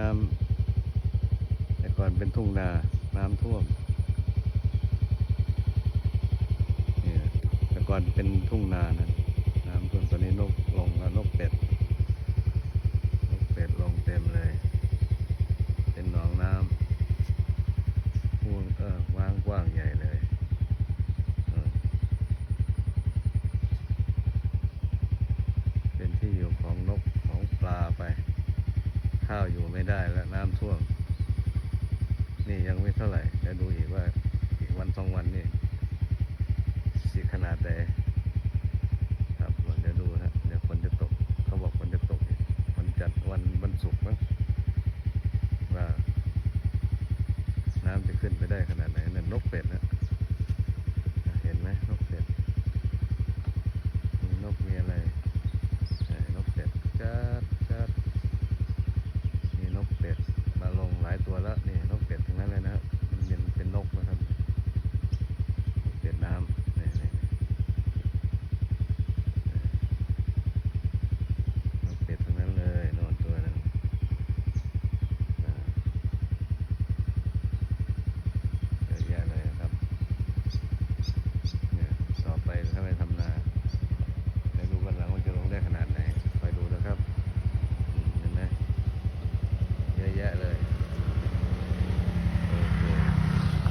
น้ำแต่ก่อนเป็นทุ่งนา น้ำท่วมเนี่ยแต่ก่อนเป็นทุ่งนานะน้ำท่วมตอนนี้นกลงแล้วนกเป็ด นกเป็ดลงเต็มเลย เป็นหนองน้ำพ่วงเออว้างกว้างใหญ่เลยเป็นที่อยู่ของนกของปลาไป ข้าวอยู่ไม่ได้แล้วน้ำท่วม นี่ยังไม่เท่าไหร่จะดูอีกว่าอีกวันสองวันนี่สิขนาดใดครับเดี๋ยวดูฮะเดี๋ยวฝนจะตกเขาบอกฝนจะตกอีกวันจัดวันวันศุกร์มั้งว่า น้ำจะขึ้นไปได้ขนาดไหนนั่นนกเป็ดนะ